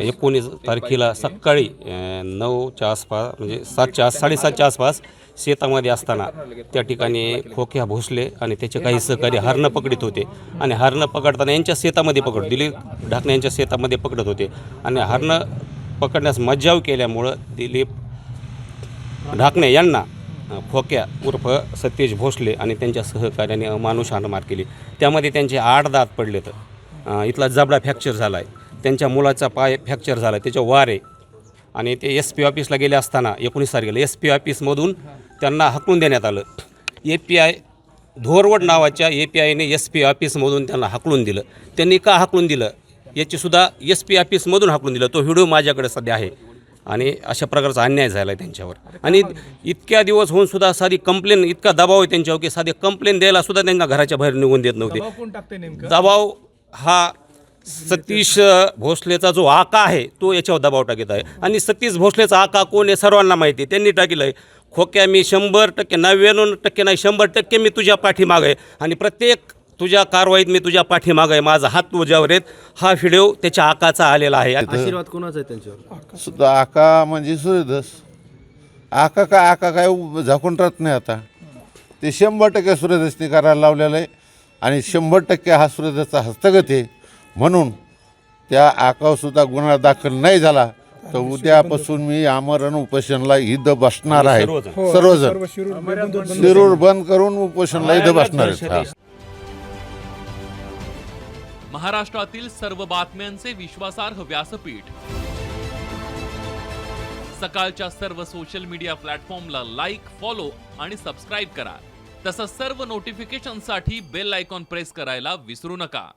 एकोणीस तारखेला सकाळी नऊच्या आसपास म्हणजे सातच्या आस साडेसातच्या आसपास शेतामध्ये असताना त्या ठिकाणी खोक्या भोसले आणि त्याचे काही सहकारी हरणं पकडत होते. आणि हरणं पकडताना यांच्या शेतामध्ये पकड दिलीप ढाकणे यांच्या शेतामध्ये पकडत होते. आणि हरणं पकडण्यास मज्जाव केल्यामुळं दिलीप ढाकणे यांना फोक्या खोक्या उर्फ सतीश भोसले आणि त्यांच्या सहकार्याने अमानुष हाणमार केली. त्यामध्ये त्यांचे आठ दात पडलेत. इथला जबडा फ्रॅक्चर झाला आहे त्यांच्या मुलाचा पाय फ्रॅक्चर झाला त्याच्या वार आहे. आणि ते एस पी ऑफिसला गेले असताना एकोणीस तारखेला एस पी ऑफिसमधून त्यांना हकलून देण्यात आलं. ए पी आय धोरवड नावाच्या ए पी आयने एस पी ऑफिसमधून त्यांना हकलून दिलं. त्यांनी का हकलून दिलं? याचीसुद्धा एस पी ऑफिसमधून हाकलून दिलं. तो व्हिडिओ माझ्याकडे सध्या आहे. आणि अशा प्रकारचा अन्याय झाला आहे त्यांच्यावर. आणि इतक्या दिवस होऊन सुद्धा साधी कंप्लेन इतका दबाव आहे त्यांच्यावर की साधी कंप्लेन द्यायला सुद्धा त्यांना घराच्या बाहेर निघून देत नव्हते. दबाव हा सतीश भोसलेचा जो आका आहे तो याच्यावर दबाव टाकत आहे. आणि सतीश भोसलेचा आका कोण आहे सर्वांना माहिती आहे. त्यांनी टाकलं आहे खोक्या मी शंभर टक्के नव्याण्णव टक्के नाही शंभर टक्के मी तुझ्या पाठीमागं आहे. आणि प्रत्येक तुझ्या कारवाईत मी तुझ्या पाठीमागं आहे. माझा हात तुझ्यावर आहेत. हा व्हिडिओ त्याच्या आकाचा आलेला आहे. आशीर्वाद कोणाचा आहे त्यांच्यावर? सुद्धा आका म्हणजे सूर्यदास आका काय आका काय झाकून राहत नाही आता. ते शंभर टक्के सूर्यदासनी करायला लावलेलं आहे. आणि शंभर टक्के हा सूर्यदासचा हस्तगत आहे. म्हणून त्या आकावर सुद्धा गुन्हा दाखल नाही झाला तर उद्यापासून मी आमरण उपोषणला इथं बसणार आहे. सर्वजण. सर्व शिरूर बंद- करून उपोषणला इथं बसणार आहेत. हा. महाराष्ट्रातील सर्व बातम्यांचे विश्वासार्ह व्यासपीठ. सकाळच्या सर्व सोशल मीडिया प्लॅटफॉर्मला लाईक फॉलो आणि सबस्क्राईब करा. तसंच सर्व नोटिफिकेशनसाठी बेल आयकॉन प्रेस करायला विसरू नका.